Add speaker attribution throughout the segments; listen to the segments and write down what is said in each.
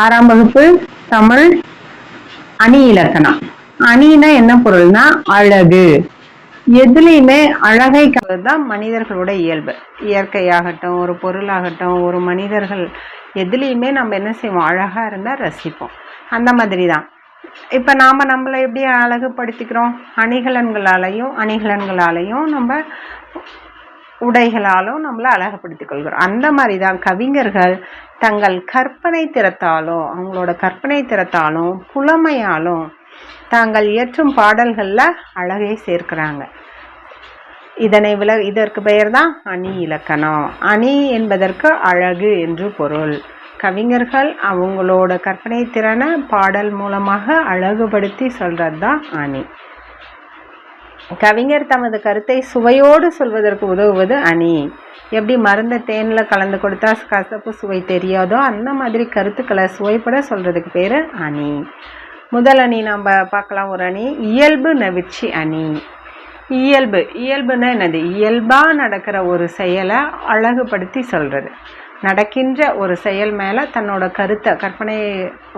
Speaker 1: ஆறாம் வகுப்பு தமிழ் அணி இலக்கணம். அணினா என்ன பொருள்னா அழகு. எதுலையுமே அழகை தான் மனிதர்களோட இயல்பு. இயற்கையாகட்டும் ஒரு பொருளாகட்டும் ஒரு மனிதர்கள் எதுலேயுமே நம்ம என்ன செய்வோம்? அழகா இருந்தா ரசிப்போம். அந்த மாதிரி தான் இப்போ நாம நம்மளை எப்படி அழகுபடுத்திக்கிறோம்? அணிகலன்களாலையும் அணிகலன்களாலையும் நம்ம உடைகளாலும் நம்மளை அழகுபடுத்திக் கொள்கிறோம் அந்த மாதிரி தான் கவிஞர்கள் தங்கள் கற்பனை திறத்தாலும் அவங்களோட கற்பனை திறத்தாலும் புலமையாலும் தாங்கள் இயற்றும் பாடல்களில் அழகை சேர்க்கிறாங்க. இதனை வில இதற்கு பெயர் தான் அணி இலக்கணம். அணி என்பதற்கு அழகு என்று பொருள். கவிஞர்கள் அவங்களோட கற்பனை திறனை பாடல் மூலமாக அழகுபடுத்தி சொல்கிறது தான் அணி. கவிஞர் தமது கருத்தை சுவையோடு சொல்வதற்கு உதவுவது அணி. எப்படி மருந்த தேனில் கலந்து கொடுத்தா கசப்பு சுவை தெரியாதோ அந்த மாதிரி கருத்துக்களை சுவைப்பட சொல்கிறதுக்கு பேர் அணி. முதல் அணி நம்ம பார்க்கலாம் ஒரு அணி இயல்பு நவிச்சி அணி. இயல்பு இயல்புன்னா என்னது? இயல்பாக நடக்கிற ஒரு செயலை அழகுபடுத்தி சொல்கிறது நடக்கின்ற ஒரு செயல் மேலே தன்னோட கருத்தை கற்பனை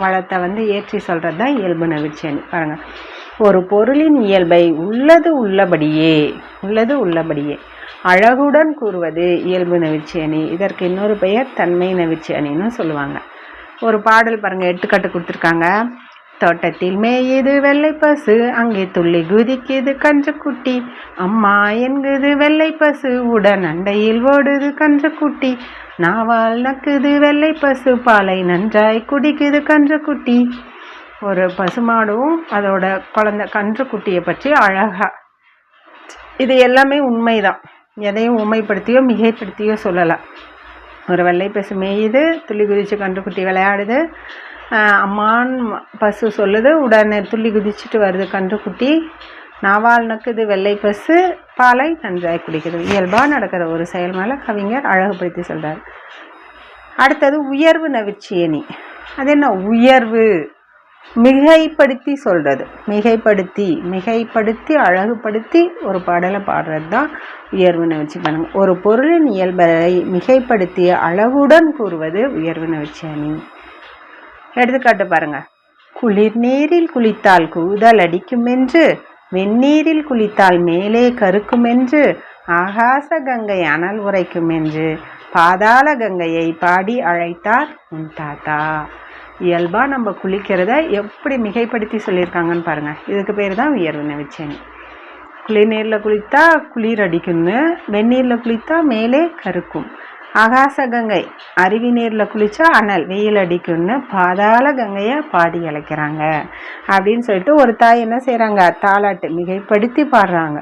Speaker 1: வளத்தை வந்து ஏற்றி சொல்கிறது தான் இயல்பு நவிச்சி அணி. பாருங்கள் ஒரு பொருளின் இயல்பை உள்ளது உள்ளபடியே உள்ளது உள்ளபடியே. அழகுடன் கூறுவது இயல்பு நவிர்ச்சி அணி. இதற்கு இன்னொரு பெயர் தன்மை நவிர்ச்சி அணின்னு சொல்லுவாங்க. ஒரு பாடல் பாருங்க எடுத்துக்காட்டு கொடுத்துருக்காங்க. தோட்டத்தில் மேயுது வெள்ளை பசு அங்கே துள்ளி குதிக்குது கன்றுக்குட்டி. அம்மா என்குது வெள்ளை பசு உடன் அண்டையில் ஓடுது கன்றுக்குட்டி. நாவால் நக்குது வெள்ளை பசு பாலை நன்றாய் குடிக்குது கன்றுக்குட்டி. ஒரு பசுமாடும் அதோட குழந்தை கன்றுக்குட்டியை பற்றி அழகா. இது எல்லாமே உண்மைதான். எதையும் உண்மைப்படுத்தியோ மிகைப்படுத்தியோ சொல்லலாம் ஒரு வெள்ளை பசு மேயுது துள்ளி குதிச்சு கன்றுக்குட்டி விளையாடுது. அம்மான் பசு சொல்லுது உடனே துள்ளி குதிச்சுட்டு வருது கன்றுக்குட்டி. நாவால் நக்குது வெள்ளை பசு பாலை நன்றாய் குடிக்குது இயல்பாக நடக்கிற ஒரு செயல் மேலே கவிஞர் அழகுபடுத்தி சொல்கிறார் அடுத்தது உயர்வு நவிச்சியணி அது என்ன? உயர்வு. மிகைப்படுத்தி சொல்கிறது மிகைப்படுத்தி மிகைப்படுத்தி அழகுபடுத்தி ஒரு பாடலை பாடுறது தான் உயர்வு நவிர்ச்சி பண்ணுங்க ஒரு பொருளின் இயல்பை மிகைப்படுத்திய அழகுடன் கூறுவது உயர்வு நவிர்ச்சி அணி. எடுத்துக்காட்டு பாருங்க. குளிர் நீரில் குளித்தால் கூதல் அடிக்குமென்று வெந்நீரில் குளித்தால் மேலே கருக்குமென்று ஆகாச கங்கை அனல் உரைக்குமென்று பாதாள கங்கையை பாடி அழைத்தார் உன் தாத்தா. இயல்பாக நம்ம குளிக்கிறத எப்படி மிகைப்படுத்தி சொல்லியிருக்காங்கன்னு பாருங்கள் இதுக்கு பேர் தான் உயர்வு நவிச்சேனி குளிர் நீரில் குளித்தா குளிர் அடிக்கும்னு வெந்நீரில் குளித்தா மேலே கருக்கும். ஆகாச கங்கை அருவி நீரில் குளித்தா அனல் வெயில் அடிக்கும்னு பாதாள கங்கையை பாடி அழைக்கிறாங்க. அப்படின்னு சொல்லிட்டு ஒரு தாய் என்ன செய்கிறாங்க தாலாட்டு மிகைப்படுத்தி பாடுறாங்க.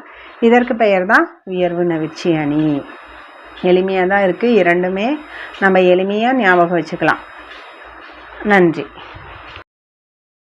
Speaker 1: இதற்கு பெயர் தான் உயர்வு நவிச்சி அணி எளிமையாக தான் இருக்குது இரண்டுமே நம்ம எளிமையாக ஞாபகம் வச்சுக்கலாம். நன்றி.